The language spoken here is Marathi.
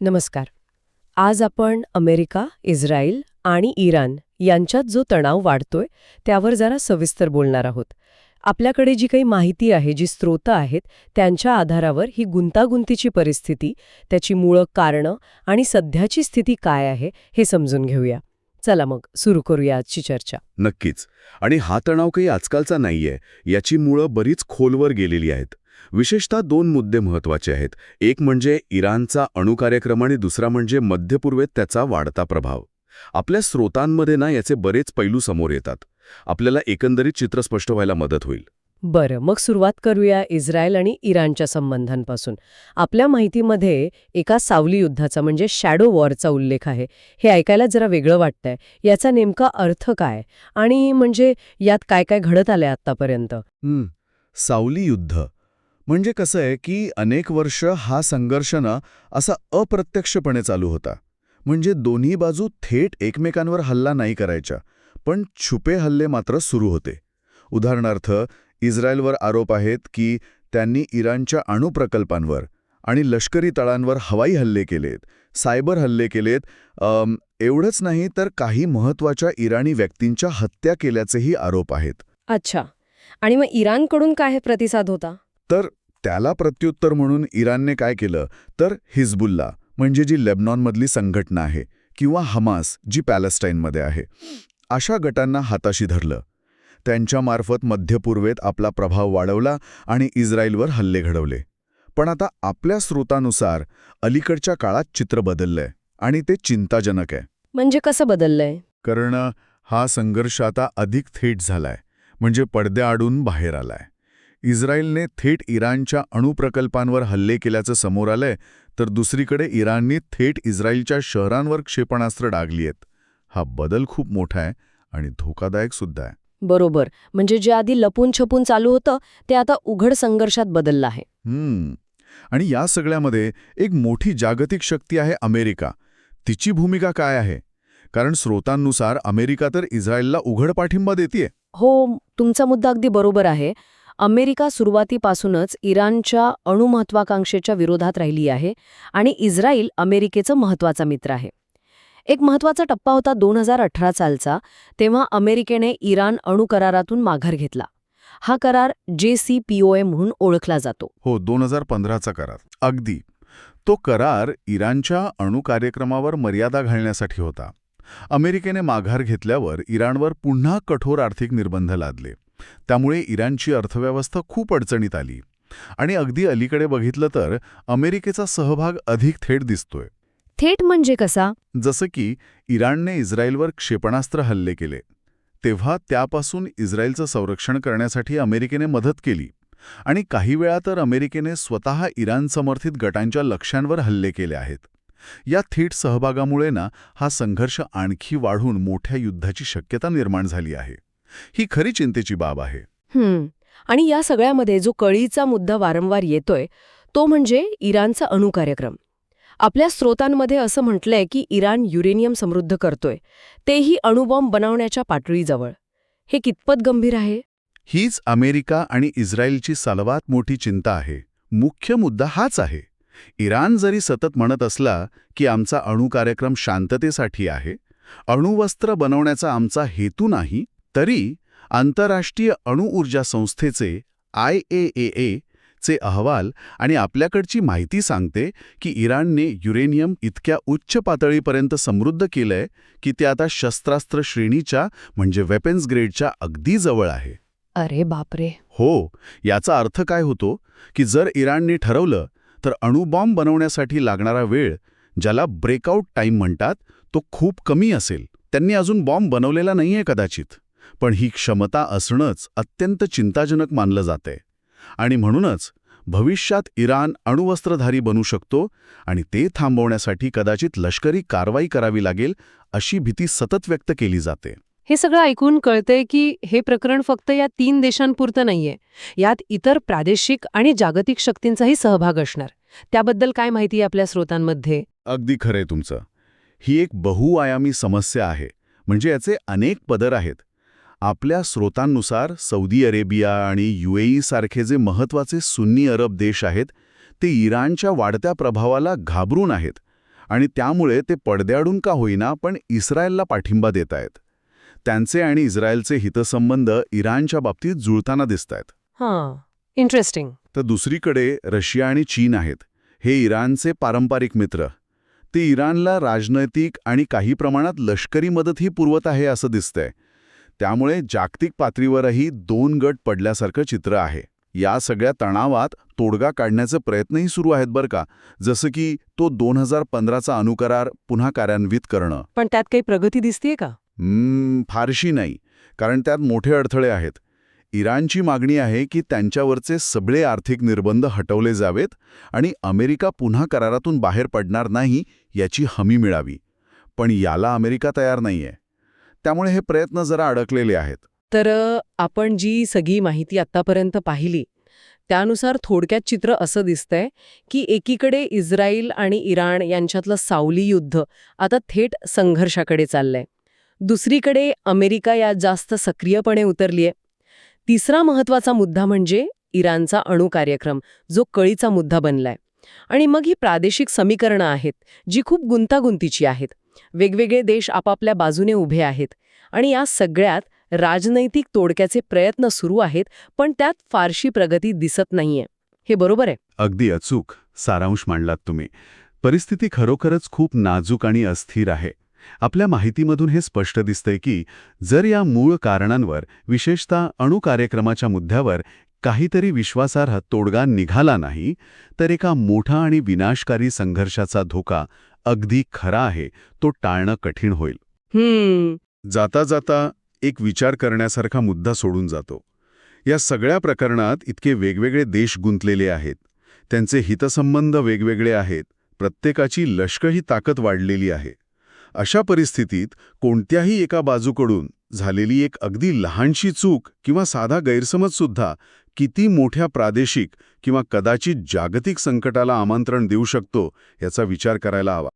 नमस्कार. आज आपण अमेरिका इस्रायल आणि इराण यांच्यात जो तणाव वाढतोय त्यावर जरा सविस्तर बोलणार आहोत. आपल्याकडे जी काही माहिती आहे जी स्रोतं आहेत त्यांच्या आधारावर ही गुंतागुंतीची परिस्थिती त्याची मुळं कारणं आणि सध्याची स्थिती काय आहे हे समजून घेऊया. चला मग सुरू करूया आजची चर्चा. नक्कीच. आणि हा तणाव काही आजकालचा नाहीये याची मुळं बरीच खोलवर गेलेली आहेत. विशेषतः दोन मुद्दे महत्त्वाचे आहेत. एक म्हणजे इराणचा अणुकार्यक्रम आणि दुसरा म्हणजे मध्यपूर्वेत त्याचा वाढता प्रभाव. आपल्या स्रोतांमध्ये ना याचे बरेच पैलू समोर येतात. आपल्याला एकंदरीत चित्र स्पष्ट व्हायला मदत होईल. बरं मग सुरुवात करूया इस्रायल आणि इराणच्या संबंधांपासून. आपल्या माहितीमध्ये एका सावली युद्धाचा म्हणजे शॅडो वॉरचा उल्लेख आहे. हे ऐकायला जरा वेगळं वाटतंय. याचा नेमका अर्थ काय? आणि म्हणजे यात काय काय घडत आलंय आतापर्यंत हं, सावली युद्ध. म्हणजे कसं आहे की अनेक वर्ष हा संघर्ष ना असा अप्रत्यक्षपणे चालू होता. म्हणजे दोन्ही बाजू थेट एकमेकांवर हल्ला नाही करायच्या पण छुपे हल्ले मात्र सुरू होते. उदाहरणार्थ इस्रायलवर आरोप आहेत की त्यांनी इराणच्या अणुप्रकल्पांवर आणि लष्करी तळांवर हवाई हल्ले केलेत सायबर हल्ले केलेत एवढंच नाही तर काही महत्त्वाच्या इराणी व्यक्तींच्या हत्या केल्याचेही आरोप आहेत. अच्छा. आणि मग इराणकडून काय प्रतिसाद होता? तर त्याला प्रत्युत्तर म्हणून इराणने काय केलं? तर हिजबुल्ला म्हणजे जी लेबनॉनमधली संघटना आहे किंवा हमास जी पॅलेस्टाईनमध्ये आहे अशा गटांना हाताशी धरलं. त्यांच्यामार्फत मध्यपूर्वेत आपला प्रभाव वाढवला आणि इस्रायलवर हल्ले घडवले. पण आता आपल्या स्रोतानुसार अलीकडच्या काळात चित्र बदललंय आणि ते चिंताजनक आहे. म्हणजे कसं बदललंय? कारण हा संघर्ष आता अधिक थेट झालाय म्हणजे पडद्याआडून बाहेर आलाय. इस्रायलने थेट इराणच्या अणुप्रकल्पांवर हल्ले केल्याचं समोर आलंय तर दुसरीकडे इराणने थेट इस्रायलच्या शहरांवर क्षेपणास्त्र डागली आहेत. हा बदल खूप मोठा आहे आणि धोकादायक सुद्धा आहे. बरोबर. म्हणजे जे आधी लपून छपून चालू होतं ते आता उघड संघर्षात बदललं आहे. हम्म. आणि या सगळ्यामध्ये एक मोठी जागतिक शक्ती आहे अमेरिका. तिची भूमिका काय आहे? कारण स्रोतांनुसार अमेरिका तर इस्रायलला उघड पाठिंबा देतीये. हो तुमचा मुद्दा अगदी बरोबर आहे. अमेरिका सुरुवातीपासूनच इराणच्या अणुमहत्वाकांक्षेच्या विरोधात राहिली आहे आणि इस्रायल अमेरिकेचं महत्त्वाचा मित्र आहे. एक महत्त्वाचा टप्पा होता दोन हजार अठरा सालचा तेव्हा अमेरिकेने इराण अणुकरारातून माघार घेतला. हा करार जे सी पी ओ ए म्हणून ओळखला जातो. हो दोन हजार पंधराचा करार. अगदी. तो करार इराणच्या अणुकार्यक्रमावर मर्यादा घालण्यासाठी होता. अमेरिकेने माघार घेतल्यावर इराणवर पुन्हा कठोर आर्थिक निर्बंध लादले. त्यामुळे इराणची अर्थव्यवस्था खूप अडचणीत आली. आणि अगदी अलीकडे बघितलं तर अमेरिकेचा सहभाग अधिक थेट दिसतोय. थेट म्हणजे कसा? जसं की इराणने इस्रायलवर क्षेपणास्त्र हल्ले केले. तेव्हा त्यापासून इस्रायलचं संरक्षण करण्यासाठी अमेरिकेने मदत केली. आणि काही वेळा तर अमेरिकेने स्वतः इराण समर्थित गटांच्या लक्ष्यांवर हल्ले केले आहेत. या थेट सहभागामुळे ना हा संघर्ष आणखी वाढून मोठ्या युद्धाची शक्यता निर्माण झाली आहे. ही खरी चिंतेची बाब आहे. हम्म. आणि या सगळ्यामध्ये जो कळीचा मुद्दा वारंवार येतोय तो म्हणजे इराणचा अणुकार्यक्रम आपल्या स्रोतांमध्ये असं म्हटलंय की इराण युरेनियम समृद्ध करतोय. तेही अणुबॉम्ब बनवण्याच्या पातळीजवळ हे कितपत गंभीर आहे? हीच अमेरिका आणि इस्रायलची सर्वात मोठी चिंता आहे. मुख्य मुद्दा हाच आहे. इराण जरी सतत म्हणत असला की आमचा अणुकार्यक्रम शांततेसाठी आहे अणुवस्त्र बनवण्याचा आमचा हेतू नाही तरी आंतरराष्ट्रीय अणुऊर्जा संस्थेचे आय ए ए ए चे अहवाल आणि आपल्याकडची माहिती सांगते की इराणने युरेनियम इतक्या उच्च पातळीपर्यंत समृद्ध केलंय की ते आता शस्त्रास्त्र श्रेणीच्या म्हणजे वेपन्स ग्रेडच्या अगदी जवळ आहे. अरे बापरे. हो याचा अर्थ काय होतो की जर इराणने ठरवलं तर अणुबॉम्ब बनवण्यासाठी लागणारा वेळ ज्याला ब्रेकआउट टाईम म्हणतात तो खूप कमी असेल. त्यांनी अजून बॉम्ब बनवलेला नाहीये कदाचित. पण ही क्षमता असणंच अत्यंत चिंताजनक मानलं जातंय आणि म्हणूनच भविष्यात इराण अणुवस्त्रधारी बनू शकतो आणि ते थांबवण्यासाठी कदाचित लष्करी कारवाई करावी लागेल अशी भीती सतत व्यक्त केली जाते. हे सगळं ऐकून कळतंय की हे प्रकरण फक्त या तीन देशांपुरतं नाहीये. यात इतर प्रादेशिक आणि जागतिक शक्तींचाही सहभाग असणार. त्याबद्दल काय माहिती आपल्या स्रोतांमध्ये? अगदी खरंय तुमचं. ही एक बहुआयामी समस्या आहे. म्हणजे याचे अनेक पदर आहेत. आपल्या स्रोतांनुसार सौदी अरेबिया आणि युएई सारखे जे महत्त्वाचे सुन्नी अरब देश आहेत ते इराणच्या वाढत्या प्रभावाला घाबरून आहेत आणि त्यामुळे ते पडद्याडून का होईना पण इस्रायलला पाठिंबा देत आहेत. त्यांचे आणि इस्रायलचे हितसंबंध इराणच्या बाबतीत जुळताना दिसत आहेत. हां इंटरेस्टिंग तर दुसरीकडे रशिया आणि चीन आहेत. हे इराणचे पारंपरिक मित्र. ते इराणला राजनैतिक आणि काही प्रमाणात लष्करी मदतही पुरवत आहे असं दिसतंय. त्यामुळे जागतिक पातळीवरही दोन गट पडल्यासारखं चित्र आहे. या सगळ्या तणावात तोडगा काढण्याचे प्रयत्नही सुरू आहेत बरं का जसं की तो दोन हजार पंधराचा अनुकरार पुन्हा कार्यान्वित करणं. पण त्यात काही प्रगती दिसतीये का? फारशी नाही कारण त्यात मोठे अडथळे आहेत. इराणची मागणी आहे की त्यांच्यावरचे सगळे आर्थिक निर्बंध हटवले जावेत आणि अमेरिका पुन्हा करारातून बाहेर पडणार नाही याची हमी मिळावी. पण याला अमेरिका तयार नाहीये. त्यामुळे हे प्रयत्न जरा अडकलेले आहेत. तर आपण जी सगळी माहिती आत्तापर्यंत पाहिली त्यानुसार थोडक्यात चित्र असं दिसतंय की एकीकडे इस्रायल आणि इराण यांच्यातलं सावली युद्ध आता थेट संघर्षाकडे चाललंय. दुसरीकडे अमेरिका यात जास्त सक्रियपणे उतरलीय. तिसरा महत्त्वाचा मुद्दा म्हणजे इराणचा अणू कार्यक्रम जो कळीचा मुद्दा बनलाय. आणि मग ही प्रादेशिक समीकरणं आहेत जी खूप गुंतागुंतीची आहेत. वेगवेगळे देश आपापल्या बाजूने उभे आहेत. आणि या सगळ्यात राजनैतिक तोडक्याचे प्रयत्न सुरू आहेत पण त्यात फारशी प्रगती दिसत नाहीये. हे बरोबर आहे? अगदी अचूक सारांश मांडलात तुम्ही. परिस्थिती खरोखरच खूप नाजूक आणि अस्थिर आहे. आपल्या माहितीमधून हे स्पष्ट दिसतंय की जर या मूळ कारणांवर विशेषतः अणू कार्यक्रमाच्या मुद्द्यावर काहीतरी विश्वासार्ह तोडगा निघाला नाही तर एका मोठा आणि विनाशकारी संघर्षाचा धोका अगदी खरा आहे तो टाळणं कठीण होईल. जाता जाता एक विचार करण्यासारखा मुद्दा सोडून जातो. या सगळ्या प्रकरणात इतके वेगवेगळे देश गुंतलेले आहेत. त्यांचे हितसंबंध वेगवेगळे आहेत. प्रत्येकाची लष्करी ताकद वाढलेली आहे. अशा परिस्थितीत कोणत्याही एका बाजूकडून झालेली एक अगदी लहानशी चूक किंवा साधा गैरसमजसुद्धा किती मोठ्या प्रादेशिक किंवा कदाचित जागतिक संकटाला आमंत्रण देऊ शकतो याचा विचार करायला हवा.